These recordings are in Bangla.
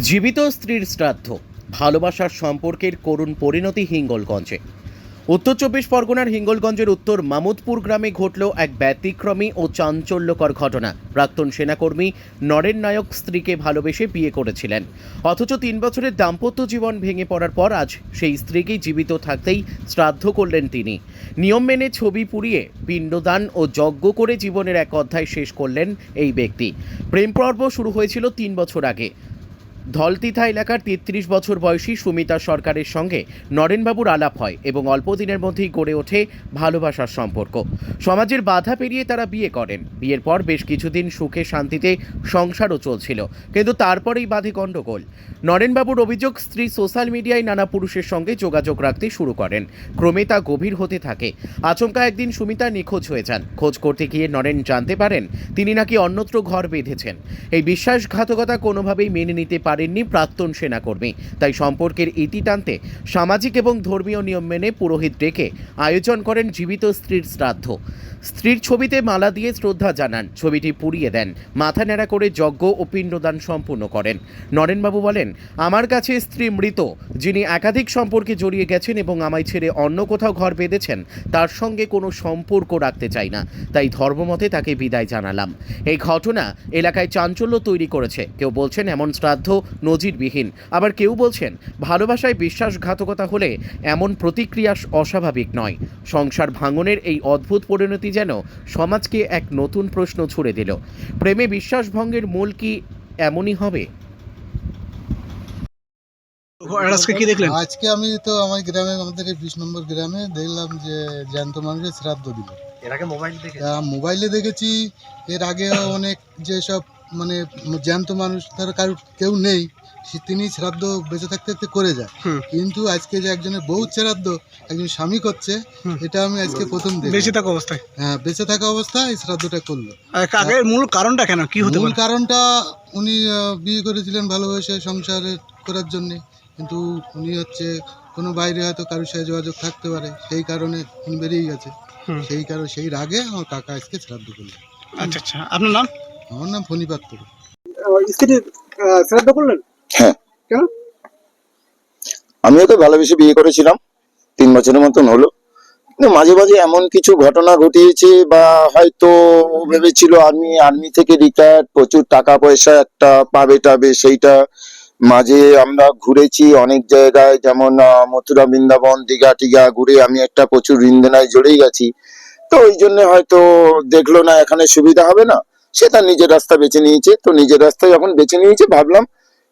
জীবিত স্ত্রীর শ্রাদ্ধ, ভালোবাসার সম্পর্কের করুণ পরিণতি হিঙ্গলগঞ্জে। উত্তর চব্বিশ পরগনার হিঙ্গলগঞ্জের উত্তর মামুদপুর গ্রামে ঘটল এক ব্যতিক্রমী ও চাঞ্চল্যকর ঘটনা। প্রাক্তন সেনাকর্মী নরেন নায়ক স্ত্রীকে ভালোবেসে বিয়ে করেছিলেন। অথচ তিন বছরের দাম্পত্য জীবন ভেঙে পড়ার পর আজ সেই স্ত্রীকেই জীবিত থাকতেই শ্রাদ্ধ করলেন তিনি। নিয়ম মেনে ছবি পুড়িয়ে পিণ্ডদান ও যজ্ঞ করে জীবনের এক অধ্যায় শেষ করলেন এই ব্যক্তি। প্রেম পর্ব শুরু হয়েছিল তিন বছর আগে। ধলতিথা এলাকার তেত্রিশ বছর বয়সী সুমিতা সরকারের সঙ্গে নরেনবাবুর আলাপ হয় এবং অল্প দিনের মধ্যেই গড়ে ওঠে ভালোবাসার সম্পর্ক। সমাজের বাধা পেরিয়ে তারা বিয়ে করেন। বিয়ের পর বেশ কিছুদিন সুখে শান্তিতে সংসারও চলছিল, কিন্তু তারপরেই বাধে গণ্ডগোল। নরেনবাবুর অভিযোগ, স্ত্রী সোশ্যাল মিডিয়ায় নানা পুরুষের সঙ্গে যোগাযোগ রাখতে শুরু করেন। ক্রমে তা গভীর হতে থাকে। আচমকা একদিন সুমিতা নিখোঁজ হয়ে যান। খোঁজ করতে গিয়ে নরেন জানতে পারেন, তিনি নাকি অন্যত্র ঘর বেঁধেছেন। এই বিশ্বাসঘাতকতা কোনোভাবেই মেনে নিতে পারেননি প্রাক্তন সেনাকর্মী। তাই সম্পর্কের ইতি টানতে সামাজিক এবং ধর্মীয় নিয়ম মেনে পুরোহিত ডেকে আয়োজন করেন জীবিত স্ত্রীর শ্রাদ্ধ। স্ত্রীর ছবিতে মালা দিয়ে শ্রদ্ধা জানান। ছবিটি পুড়িয়ে দেন। মাথা ন্যাড়া করে যজ্ঞ ও পিণ্ডদান সম্পূর্ণ করেন। নরেনবাবু বলেন, আমার কাছে স্ত্রী মৃত, যিনি একাধিক সম্পর্কে জড়িয়ে গেছেন এবং আমায় ছেড়ে অন্য কোথাও ঘর বেঁধেছেন, তার সঙ্গে কোনো সম্পর্ক রাখতে চাই না। তাই ধর্মমতে তাকে বিদায় জানালাম। এই ঘটনা এলাকায় চাঞ্চল্য তৈরি করেছে। কেউ বলছেন, এমন শ্রাদ্ধ নজিরবিহীন। আবার কেউ বলছেন ভালোবাসায় বিশ্বাসঘাতকতা হলে এমন প্রতিক্রিয়া অস্বাভাবিক নয়। সংসার ভাঙনের এই অদ্ভুত পরিণতি যেন সমাজকে এক নতুন প্রশ্ন ছুড়ে দিল। প্রেমে বিশ্বাসভঙ্গের মূল কি এমনই হবে? আজকে কি দেখলেন? আজকে আমি তো আমার গ্রামে আমাদের বিশ নম্বর গ্রামে দেখলাম যে জ্যান্ত মানুষের শ্রাদ্ধ দিল এর আগে মোবাইল দেখে মোবাইলে দেখেছি এর আগে অনেক যেসব মানে জ্যান্ত মানুষ তার কারোর কেউ নেই সে- তিনি শ্রাদ্ধ বেঁচে থাকতে থাকতে করে যায়। কিন্তু আজকে যে একজনের বহু শ্রাদ্ধ একজন স্বামী করছে এটা আমি আজকে প্রথম দিন বেঁচে থাকা অবস্থায়? হ্যাঁ বেঁচে থাকা অবস্থায় এই শ্রাদ্ধটা করল। আর আগে মূল কারণটা কেন? কি হতে মূল কারণটা উনি বিয়ে করেছিলেন ভালোবেসে সংসারে করার জন্যে। কিন্তু উনি হচ্ছে কোনো বাইরে হয়তো কারোর সাথে যোগাযোগ থাকতে পারে সেই কারণে উনি বেরিয়ে গেছে। সেই কারণে সেই রাগে আমার কাকা আজকে শ্রাদ্ধ করল। আচ্ছা আচ্ছা। আপনার নাম? আমার নাম ফণি পাত্র। স্ত্রী শ্রাদ্ধ করলেন? হ্যাঁ। কেন? আমিও তো ভালোবেসে বিয়ে করেছিলাম তিন বছরের মতন হলো। কিন্তু মাঝে মাঝে এমন কিছু ঘটনা ঘটিয়েছে বা হয়তো ভেবেছিল আমি আর্মি থেকে রিটায়ার প্রচুর টাকা পয়সা একটা পাবে টাবে সেইটা। মাঝে আমরা ঘুরেছি অনেক জায়গায় যেমন মথুরা বৃন্দাবন দীঘা টিঘা ঘুরে আমি একটা প্রচুর ঋণদেনায় জড়েই গেছি। তো ওই জন্য হয়তো দেখল না এখানে সুবিধা হবে না। সে তার নিজের রাস্তা বেছে নিয়েছে। তো নিজের রাস্তা যখন বেছে নিয়েছে ভাবলাম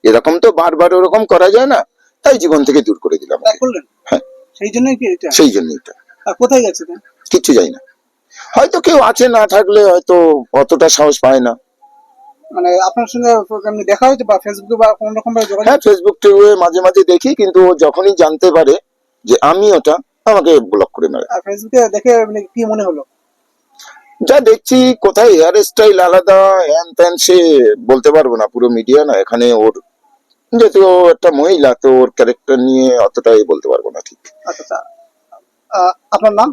এরকম তো বারবার ওরকম করা যায় না তাই জীবন থেকে দূর করে দিলাম হ্যাঁ। সেই জন্যই কি এটা? সেই জন্য এটা। কোথায় গেছে? কিচ্ছু যাই না। হয়তো কেউ আছে না থাকলে হয়তো অতটা সাহস পায় না। মানে আপনার সঙ্গে এমনি দেখা হয়েছে বা ফেসবুকে বা কোন রকম ভাবে যোগাযোগ? হ্যাঁ ফেসবুক টিভিতে মাঝে মাঝে দেখি কিন্তু ও যখনই জানতে পারে যে আমি ওটা আমাকে ব্লক করে মেরে। আর ফেসবুকে দেখে মানে কি মনে হলো? যা দেখছি কোথায় হেয়ার স্টাইল আলাদা হ্যান ত্যান সে বলতে পারব না পুরো মিডিয়া না এখানে ওর যেহেতু ও একটা মহিলা তো ওর ক্যারেক্টার নিয়ে অতটাই বলতে পারব না ঠিক। আচ্ছা আচ্ছা। আপনার নাম?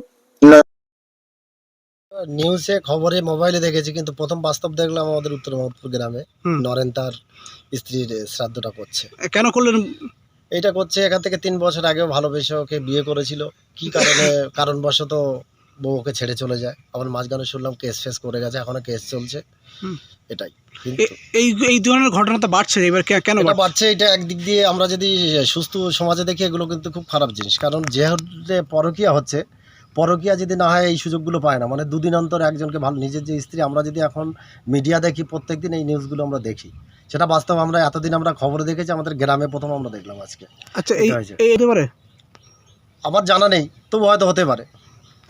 নিউজে খবরে মোবাইলে দেখেছি কিন্তু প্রথম বাস্তব দেখলাম আমাদের উত্তর মহম্মদপুর গ্রামে। হুম। নরেন তার স্ত্রীর শ্রাদ্ধটা করছে। কেন করলেন? এইটা করছে এখান থেকে তিন বছর আগেও ভালোবেসে ওকে বিয়ে করেছিল। কি কারণে? কারণবশত বউ ওকে ছেড়ে চলে যায়। আবার মাঝখানে শুনলাম কেস ফেস করে গেছে এখনও কেস চলছে। এটাই। এই এই ধরনের ঘটনা তো বাড়ছে এবার কেন বাড়ছে? এটা একদিক দিয়ে আমরা যদি সুস্থ সমাজে দেখি এগুলো কিন্তু খুব খারাপ জিনিস। কারণ যেহেতু পরকিয়া হচ্ছে পরকিয়া যদি না হয় এই সুযোগগুলো পায় না। মানে দুদিন অন্তর একজনকে ভালো নিজের যে স্ত্রী আমরা যদি এখন মিডিয়া দেখি প্রত্যেকদিন এই নিউজগুলো আমরা দেখি। সেটা বাস্তব আমরা এতদিন আমরা খবরে দেখেছি আমাদের গ্রামে প্রথম আমরা দেখলাম আজকে। আচ্ছা এই এটা এই হতে পারে? আমার জানা নেই তবু হয়তো হতে পারে।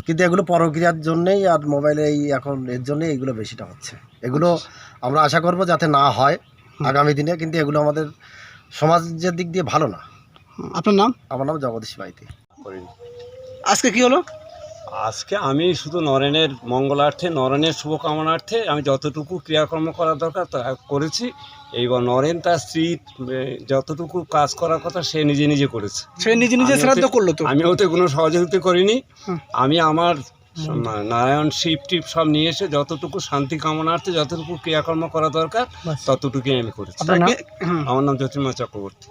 কিন্তু এগুলো পরক্রিয়ার জন্যেই আর মোবাইলে এই এখন এর জন্যই এগুলো বেশিটা হচ্ছে। এগুলো আমরা আশা করব যাতে না হয় আগামী দিনে কিন্তু এগুলো আমাদের সমাজের দিক দিয়ে ভালো না। আপনার নাম? আমার নাম জগদীশ বাইতি আজকে কি হলো? আজকে আমি শুধু নরেনের মঙ্গলার্থে নরেনের শুভকামনার্থে আমি যতটুকু ক্রিয়াকর্ম করা দরকার তা করেছি। এইবার নরেন তার স্ত্রী যতটুকু কাজ করার কথা সে নিজে নিজে করেছে। সে নিজে নিজে শ্রাদ্ধ করল তো? আমি ওতে কোনো সহযোগিতা করিনি। আমি আমার নারায়ণ শিব টিপ সব নিয়ে এসে যতটুকু শান্তি কামনার্থে যতটুকু ক্রিয়াকর্ম করা দরকার ততটুকুই আমি করেছি। আমার নাম জ্যোতির্ময় চক্রবর্তী।